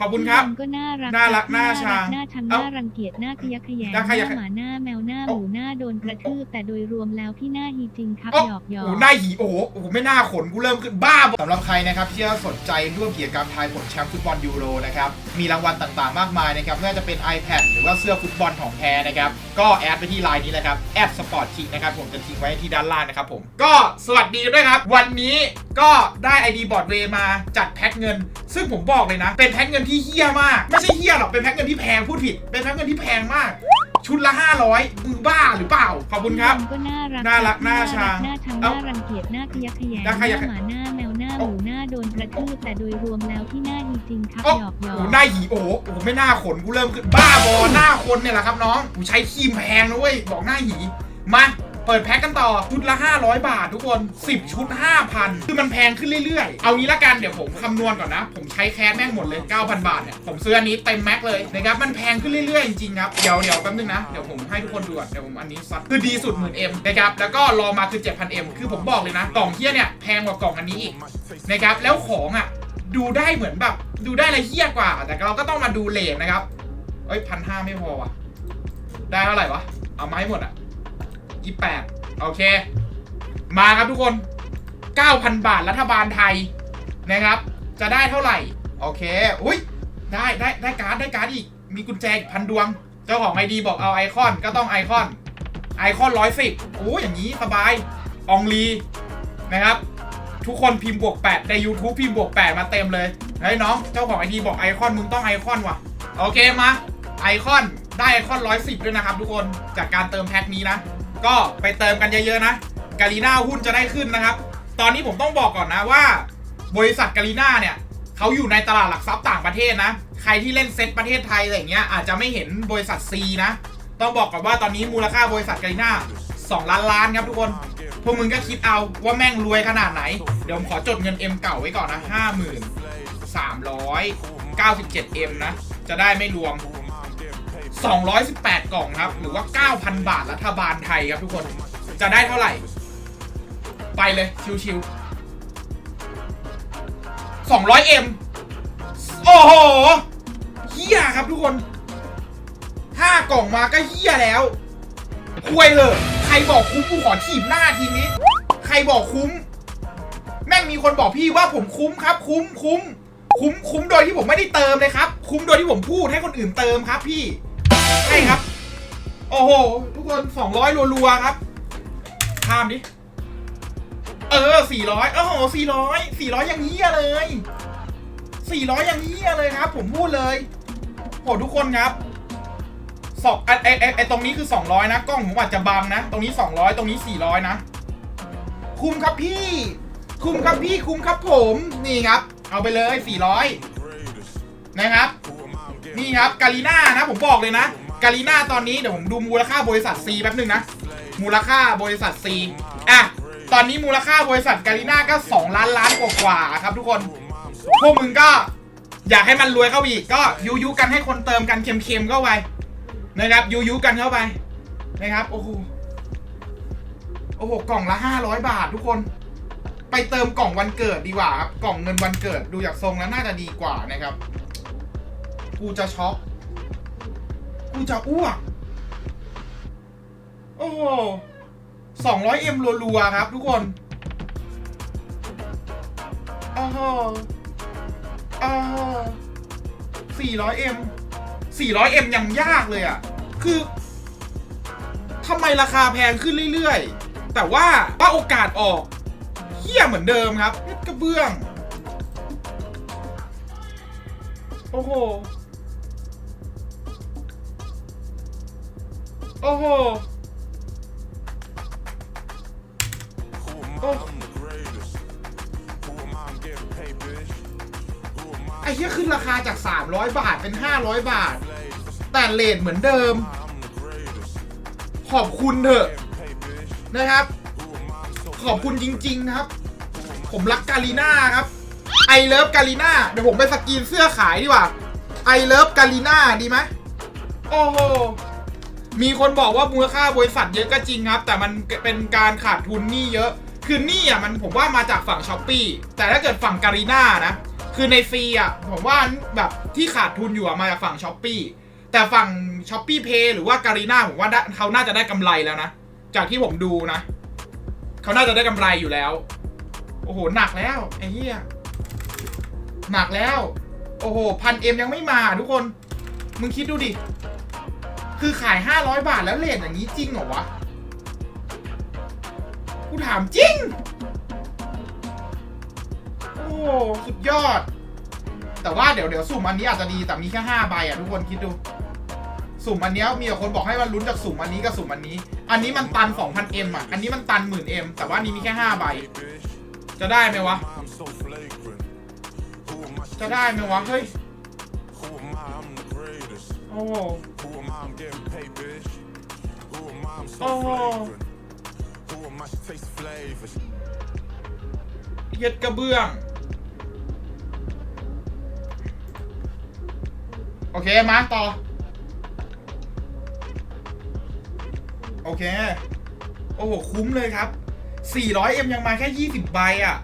ขอบคุณครับมันก็น่ารักน่ารักน่าชังน่าชังเอ้าน่ารังเกียจน่าขยะแขยงน่าขยะหน้าหมาหน้าแมวหน้าหมูหน้าโดนกระทืบแต่โดยรวมแล้วพี่หน้าฮีจริงครับโอ้หยอกหยอโอ้กหน้าหีโอ้โหโอ้โหไม่น่าขนกูเริ่มขึ้นบ้าสำหรับใครนะครับที่สนใจร่วมกิจกรรมทายผลแชมป์ฟุตบอลยูโรนะครับมีรางวัลต่างๆมากมายนะครับไม่ว่าจะเป็น iPad หรือว่าเสื้อฟุตบอลของแท้นะครับก็แอดไปที่ไลน์นี้เลยครับแอดสปอร์ตคิงนะครับผมจะทิ้งไว้ที่ด้านล่างนะครับผมก็สวัสดีด้วยครับวันนี้ก็ได้ ID บอร์ดเวมาจัดแพ็คเงิน ซึ่งผมบอกเลยนะ เป็นแพ็คเงินที่เฮี้ยมาก ไม่ใช่เฮี้ยหรอกเป็นแพ็คเงินที่แพงพูดผิด เป็นแพ็คเงินที่แพงมาก ชุดละ 500มึงบ้าหรือเปล่า ขอบคุณครับมันก็น่ารักน่ารักน่าชังน่าชังเอ้าน่ารังเกียจน่าขยะแขยงน่าขยะหน้าหมาหน้าแมวหน้าหมูหน้าโดนกระทืบแต่โดยรวมแล้วพี่หน้าฮีจริงครับโอ้หยอกหยอโหกหน้าหีโอ้โหโอ้โหไม่น่าขนกูเริ่มขึ้นบ้าบอหน้าคนเนี่ยแหละครับน้องกูใช้ครีมแพงนะเว้ยบอกหน้าหีมา เปิดแพ็คกันต่อ ชุดละ 500 บาททุกคน 10 ชุด 5,000 คือมันแพงขึ้นเรื่อยๆ เอางี้ละกันเดี๋ยวผมคำนวณก่อนนะ ผมใช้แคสแม่งหมดเลย 9,000 บาทเนี่ย ผมซื้ออันนี้เต็มแม็กเลยนะครับ มันแพงขึ้นเรื่อยๆ จริงๆครับ เดี๋ยวเดี๋ยวแป๊บนึงนะ เดี๋ยวผมให้ทุกคนดูก่อนเดี๋ยวผมอันนี้ซัดคือดีสุดหมื่นเอ็มนะครับ แล้วก็รอมาคือ7,000 m คือผมบอกเลยนะ กล่องเทียเนี่ยแพงกว่ากล่องอันนี้อีกนะครับ แล้วของอะดูได้เหมือนแบบดูได้ละเฮี้ยกว่า แต่เราก็ต้องมาดูเลทนะครับเอ้ยพันห้าไม่พอวะได้เท่าไหร่วะ เอามาให้หมดอะ ยี่แปดโอเค มาครับทุกคน 9,000 บาทรัฐบาลไทยนะครับ จะได้เท่าไหร่ โอเค อุ้ยได้ได้ได้การ์ดได้การ์ดอีก มีกุญแจอีกพันดวง เจ้าของไอดีบอกเอาไอคอนก็ต้องไอคอน ไอคอนร้อยสิบโอ้ยอย่างนี้สบายอองลีนะครับ ทุกคนพิมพ์บวก 8 ใน YouTube พิมพ์บวก 8 มาเต็มเลยเฮ้ยน้อง เจ้าของไอดีบอกไอคอนมึงต้องไอคอนว่ะ โอเคมาไอคอนได้ไอคอน110ด้วยนะครับทุกคนจากการเติมแพ็คนี้นะ ก็ไปเติมกันเยอะๆนะกาลีนาหุ้นจะได้ขึ้นนะครับ ตอนนี้ผมต้องบอกก่อนนะว่า บริษัทกาลีนาเนี่ยเขาอยู่ในตลาดหลักทรัพย์ต่างประเทศนะ ใครที่เล่นเซ็ตประเทศไทยอะไรเงี้ยอาจจะไม่เห็นบริษัท C นะ ต้องบอกก่อนว่าตอนนี้มูลค่าบริษัทกาลีนา2ล้านล้านครับทุกคน พวกมึงก็คิดเอาว่าแม่งรวยขนาดไหน เดี๋ยวผมขอจดเงิน M เก่าไว้ก่อนนะ 5 3 9 7 M นะ จะได้ไม่รวม 218 กล่องครับ หรือว่า 9,000 บาทรัฐบาลไทยครับทุกคน จะได้เท่าไหร่ ไปเลย ชิวๆ200 M โอ้โหเฮียครับทุกคน 5 กล่องมาก็เฮียแล้วคุยเหอะใครบอกคุ้มกูขอถีบหน้าทีนี้ ใครบอกคุ้ม แม่งมีคนบอกพี่ว่าผมคุ้มครับ คุ้มคุ้มคุ้มคุ้มโดยที่ผมไม่ได้เติมเลยครับ คุ้มโดยที่ผมพูดให้คนอื่นเติมครับพี่ ใช่ครับ โอ้โห ทุกคนสองร้อยรัวๆครับข้ามดิ เออสี่ร้อยโอ้โหสี่ร้อยสี่ร้อยอย่างนี้เลยสี่ร้อยอย่างนี้เลยครับ ผมพูดเลยโหทุกคนครับสองไอไอไอ้ไอตรงนี้คือสองร้อยนะกล้องผมอาจจะบังนะ ตรงนี้สองร้อยตรงนี้สี่ร้อยนะ คุ้มครับพี่ คุ้มครับพี่คุ้มครับผม นี่ครับ เอาไปเลยสี่ร้อยนะครับ นี่ครับกาลีน่านะ ผมบอกเลยนะ กาลีน่าตอนนี้เดี๋ยวผมดูมูลค่าบริษัท C แป๊บหนึงนะ มูลค่าบริษัท C อะ ตอนนี้มูลค่าบริษัทกาลีน่าก็ 2 ล้านล้านกว่าๆครับทุกคน พวกมึงก็อยากให้มันรวยเข้าไปอีกก็ยุยุกันให้คนเติมกันเค็มๆเข้าไปนะครับยุยุกันเข้าไปนะครับโอ้โหโอ้โหกล่องละ 500 บาททุกคน ไปเติมกล่องวันเกิดดีกว่าครับกล่องเงินวันเกิดดูจากทรงแล้วน่าจะดีกว่านะครับ กูจะช็อก กูจะอ้วก โอ้โหสองร้อยเอ็มรัวๆครับทุกคนโอ้โหอ้สี่ร้อยเอ็มสี่ร้อยเอ็มยังยากเลยอะ คือทำไมราคาแพงขึ้นเรื่อยๆ แต่ว่าว่าโอกาสออกเฮี้ยเหมือนเดิมครับกระเบื้อง โอ้โห โอ้โหโอ้ไอ้เหี้ยขึ้นราคาจาก 300 บาทเป็น 500 บาท แต่เลทเหมือนเดิมขอบคุณเถอะนะครับขอบคุณจริงๆครับ ผมรักกาลีน่าครับ ไอเลิฟกาลีน่าเดี๋ยวผมไปสกรีนเสื้อขายดีกว่า ไอเลิฟกาลีน่าดีไหมโอ้โห มีคนบอกว่ามูลค่าบริษัทเยอะก็จริงครับ แต่มันเป็นการขาดทุนหนี้เยอะ คือหนี้อะมันผมว่ามาจากฝั่งช้อปปีแต่ถ้าเกิดฝั่งการีน่านะ คือในฟรีอะผมว่าแบบที่ขาดทุนอยู่อะมาจากฝั่งช้อปปีแต่ฝั่งช้อปปี้เพย์หรือว่าการีน่าผมว่าเขาน่าจะได้กำไรแล้วนะ จากที่ผมดูนะ เขาน่าจะได้กำไรอยู่แล้ว โอ้โหหนักแล้วไอ้เหี้ยหนักแล้ว โอ้โหพันเอ็มยังไม่มาทุกคน มึงคิดดูดิ คือขายห้าร้อยบาทแล้วเลทอย่างนี้จริงเหรอวะ กูถามจริง โอ้โหสุดยอด แต่ว่าเดี๋ยวเดี๋ยวสุ่มอันนี้อาจจะดีแต่มีแค่ห้าใบอะทุกคนคิดดู สุ่มอันนี้มีคนบอกให้มันลุ้นจากสุ่มอันนี้กับสุ่มอันนี้ อันนี้มันตัน 2,000M อะ อันนี้มันตัน 10,000M แต่ว่านี้มีแค่5ใบ จะได้ไหมวะ จะได้ไหมวะ เฮ้ย Who am I? I'm the greatest. โอ้โห Who am I? I'm getting paid, bitch. Who am I? I'm so Oh. flagrant. Who am I? She tastes flavors. เย็ดกระเบื้อง โอเค มาต่อ โอเค โอ้โห คุ้มเลยครับ 400M ยังมาแค่ 20 ใบอะ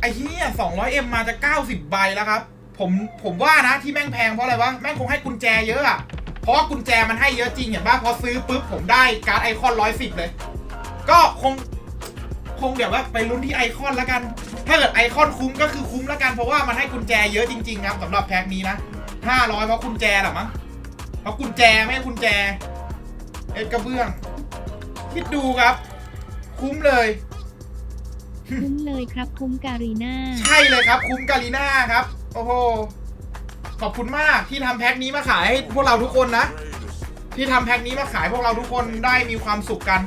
ไอ้เหี้ย 200M มาจะ 90 ใบแล้วครับ ผม ผมว่านะที่แม่งแพงเพราะอะไรวะ แม่งคงให้กุญแจเยอะอะ เพราะว่ากุญแจมันให้เยอะจริงเห็นป่ะพอซื้อปุ๊บผมได้การ์ดไอคอน110เลย ก็คงคงเดี๋ยวว่าไปลุ้นที่ไอคอนแล้วกัน ถ้าเกิดไอคอนคุ้มก็คือคุ้มแล้วกัน เพราะว่ามันให้กุญแจเยอะจริงๆครับสำหรับแพ็คนี้นะ500เพราะกุญแจเหรอมั้งเพราะกุญแจไม่ใช่กุญแจ เอ็ดกระเบื้อง คิดดูครับ คุ้มเลยคุ้มเลยครับคุ้มการีน่าใช่เลยครับ คุ้มกาลีน่าครับ โอ้โห ขอบคุณมากที่ทำแพ็คนี้มาขายให้พวกเราทุกคนนะ ที่ทำแพ็คนี้มาขายพวกเราทุกคนได้มีความสุขกัน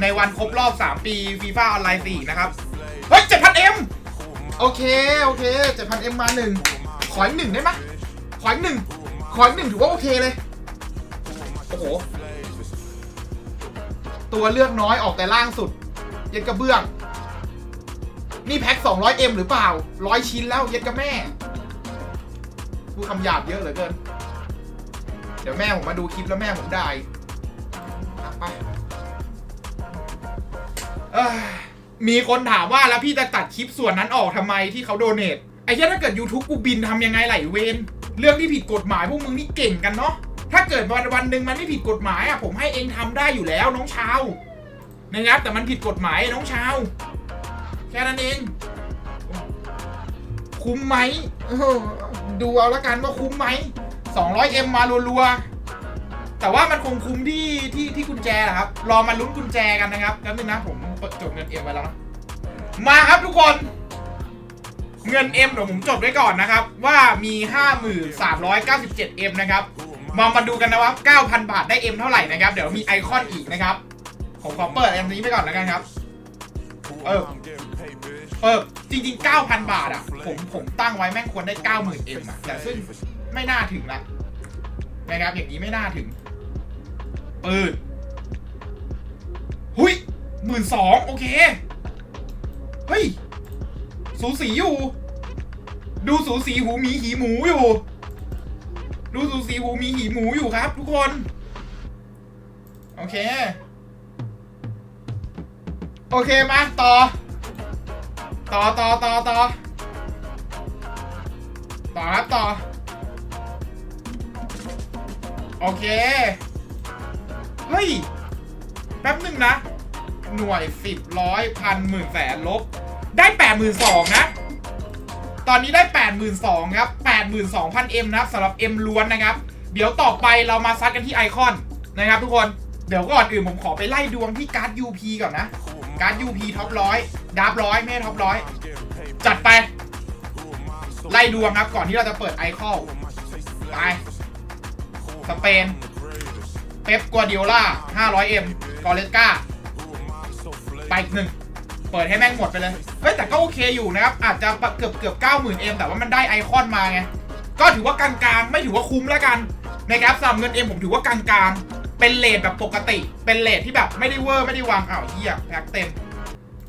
ในวันครบรอบ 3 ปีฟีฟ่าออนไลน์4นะครับ เฮ้ย 7,000M โอเค โอเค 7,000M มาหนึ่งขออีกหนึ่งได้ไหมขออีกหนึ่งขออีกหนึ่งถือว่าโอเคเลย โอ้โห ตัวเลือกน้อยออกแต่ล่างสุด เย็ดกระเบื้อง นี่แพ็ค 200M หรือเปล่าร้อยชิ้นแล้วเย็ดกระแม่ พูดคำหยาบเยอะเหลือเกิน เดี๋ยวแม่ผมมาดูคลิปแล้วแม่ผมได้ไปมีคนถามว่าแล้วพี่จะตัดคลิปส่วนนั้นออกทำไมที่เขาโดเนทไอ้เหี้ยถ้าเกิด YouTube กูบินทำยังไงไหลเวนเรื่องที่ผิดกฎหมายพวกมึงนี่เก่งกันเนาะถ้าเกิดวันวันหนึ่งมันไม่ผิดกฎหมายอะผมให้เองทำได้อยู่แล้วน้องชาวนะครับแต่มันผิดกฎหมายน้องชาวแค่นั้นเอง คุ้มไหมเออ ดูเอาละกันว่าคุ้มไหม 200M มารัวๆ แต่ว่ามันคงคุ้มที่ที่ที่กุญแจแหละครับ รอมาลุ้นกุญแจกันนะครับแล้วนึงนะผมจดเงิน M ไว้แล้วนะ มาครับทุกคน เงิน M เดี๋ยวผมจดไว้ก่อนนะครับ ว่ามี 5397M นะครับมามาดูกันนะว่า 9,000 บาทได้ M เท่าไหร่นะครับ เดี๋ยวมีไอคอนอีกนะครับ ผมขอเปิดอันนี้ไปก่อนแล้วกันครับ เออ จริง ๆ 9,000 บาทอะ ผมผมตั้งไว้แม่งควรได้ 90,000 M อะ แต่ซึ่งไม่น่าถึงนะนะครับ อย่างนี้ไม่น่าถึง ปืนหุยหมื่นสองโอเค เฮ้ย สูสีอยู่ ดูสูสีหูมีหีหมูอยู่ ดูสูสีหูมีหีหมูอยู่ครับ ทุกคน โอเค โอเคมาต่อ ต่อต่อต่อต่อต่อครับต่อ โอเค เฮ้ย แป๊บหนึ่งนะ หน่วยสิบร้อยพันหมื่นแสนลบ ได้แปดหมื่นสองนะ ตอนนี้ได้แปดหมื่นสองครับแปดหมื่นสองพันเอ็มนะครับสำหรับเอ็มล้วนนะครับ เดี๋ยวต่อไปเรามาซัดกันที่ไอคอนนะครับทุกคน เดี๋ยวก่อนอื่นผมขอไปไล่ดวงที่การ์ด UP ก่อนนะ การ์ด UP ท็อปร้อยดับร้อยไม่ท็อปร้อยจัดไป ไล่ดวงครับก่อนที่เราจะเปิดไอคอลไปสเปนเป๊ปกัวดิโอล่า 500M กอเลสกาไปอีกหนึ่ง เปิดให้แม่งหมดไปเลย เฮ้ย แต่ก็โอเคอยู่นะครับ อาจจะเกือบเกือบ 90,000M แต่ว่ามันได้ไอคอนมาไง ก็ถือว่ากลางๆ ไม่ถือว่าคุ้มแล้วกัน นะครับสำหรับเงิน M ผมถือว่ากลางๆ เป็นเลทแบบปกติ เป็นเลทที่แบบไม่ได้เวอร์ไม่ได้วางอ้าวเฮียแพ็คเต็ม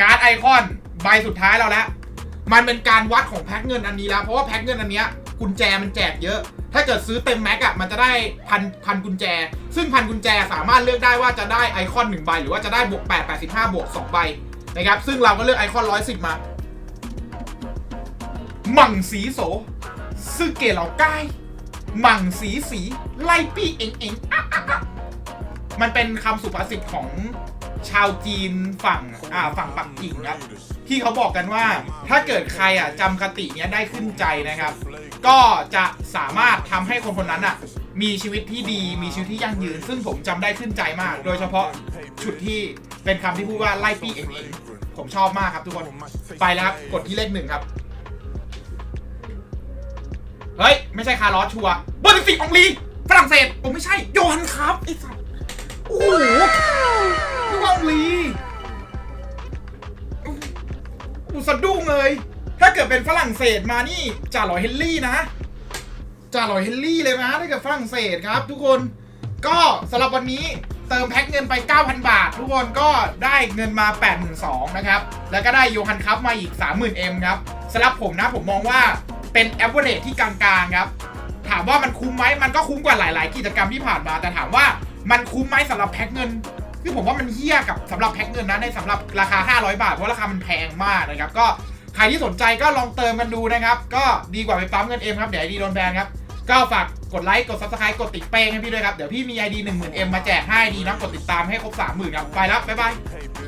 การ์ดไอคอนใบสุดท้ายเราแล้ว มันเป็นการวัดของแพ็คเงินอันนี้แล้ว เพราะว่าแพ็คเงินอันเนี้ยกุญแจมันแจกเยอะ ถ้าเกิดซื้อเต็มแม็กอะมันจะได้พันพันกุญแจ ซึ่งพันกุญแจสามารถเลือกได้ว่าจะได้ไอคอนหนึ่งใบ หรือว่าจะได้บวก8 85บวก2ใบนะครับ ซึ่งเราก็เลือกไอคอน110มา มั่งสีโสซึเกลเหล่าใกล้ มั่งสีสี ไล่ปี้เอ็งเอ็งอะอะอะ มันเป็นคำสุภาษิตของชาวจีนฝั่งอ่าฝั่งปักกิ่งครับ ที่เขาบอกกันว่า ถ้าเกิดใครอะจำคติเนี้ยได้ขึ้นใจนะครับ ก็จะสามารถทำให้คนคนนั้นอะมีชีวิตที่ดีมีชีวิตที่ยั่งยืน ซึ่งผมจำได้ขึ้นใจมาก โดยเฉพาะชุดที่เป็นคำที่พูดว่าไล่ปี้เองเองผมชอบมากครับทุกคน ไปแล้วครับ กดที่เลขหนึ่งครับ เฮ้ย ไม่ใช่คาร์ลอสชัวร์เบอร์สิบองลีฝรั่งเศสผมไม่ใช่ โยฮันครับไอ้สัส โอ้โหนี่ว่าองลีอูสะดุ้งเลย ถ้าเกิดเป็นฝรั่งเศสมานี่จ่าหลอยเฮนรี่นะจ่าหลอยเฮนรี่เลยนะถ้าเกิดฝรั่งเศสครับ ทุกคน ก็สำหรับวันนี้เติมแพ็คเงินไป 9,000 บาท ทุกคนก็ได้เงินมา 82,000นะครับ แล้วก็ได้โยฮันคัพมาอีก 30,000 M ครับสำหรับผมนะผมมองว่าเป็นแอ v e r a g e ที่กลางๆครับ ถามว่ามันคุ้มไหมมันก็คุ้มกว่าหลาย ๆ กิจกรรมที่ผ่านมา แต่ถามว่า มันคุ้มไหมสำหรับแพ็คเงิน คือผมว่ามันเฮี้ยกับสำหรับแพ็คเงินนะในสำหรับราคา 500 บาท เพราะราคามันแพงมากนะครับ ก็ใครที่สนใจก็ลองเติมกันดูนะครับ ก็ดีกว่าไปปั๊มเงินเอ็มครับ เดี๋ยวไอดีโดนแบนครับ ก็ฝากกดไลค์ กด subscribe กดติดเป้งให้พี่ด้วยครับ เดี๋ยวพี่มีไอดี10,000 M มาแจกให้ดีนะ กดติดตามให้ครบ30,000ครับ ไปแล้ว บ๊ายบาย